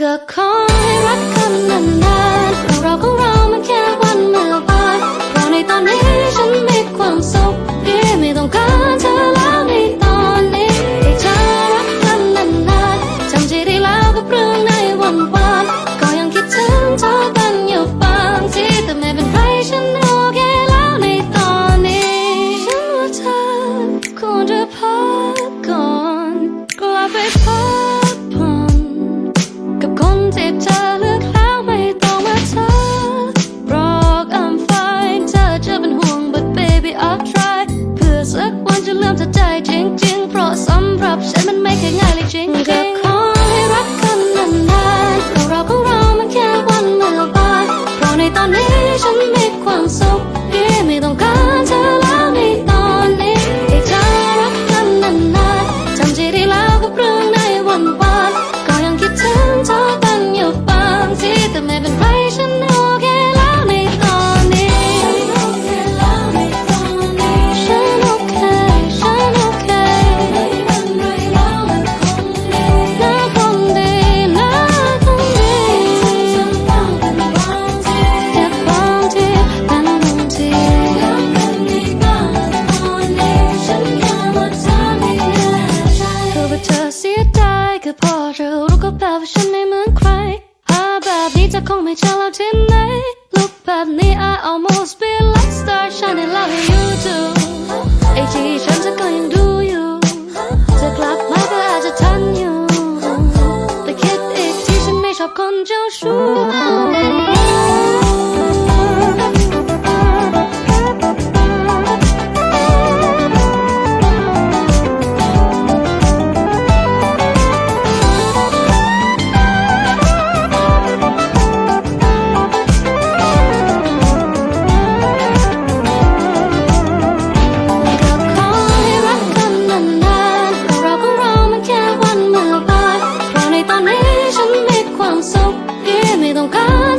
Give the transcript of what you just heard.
가 거리락 가는 날 울어보 渐渐。 ก็พอเธอรู้ก็แปลว่าฉันไม่เหมือนใครหาแบบนี้จะคงไม่เจอแล้วที่ไหน ลุกแบบนี้ I almost be like star shining like you do ไอที่ฉันจะก็ยังดูอยู่จะกลับมาก็อาจจะทันอยู่ แต่คิดอีกที่ฉันไม่ชอบคนเจ้าชู้ So sống me don't có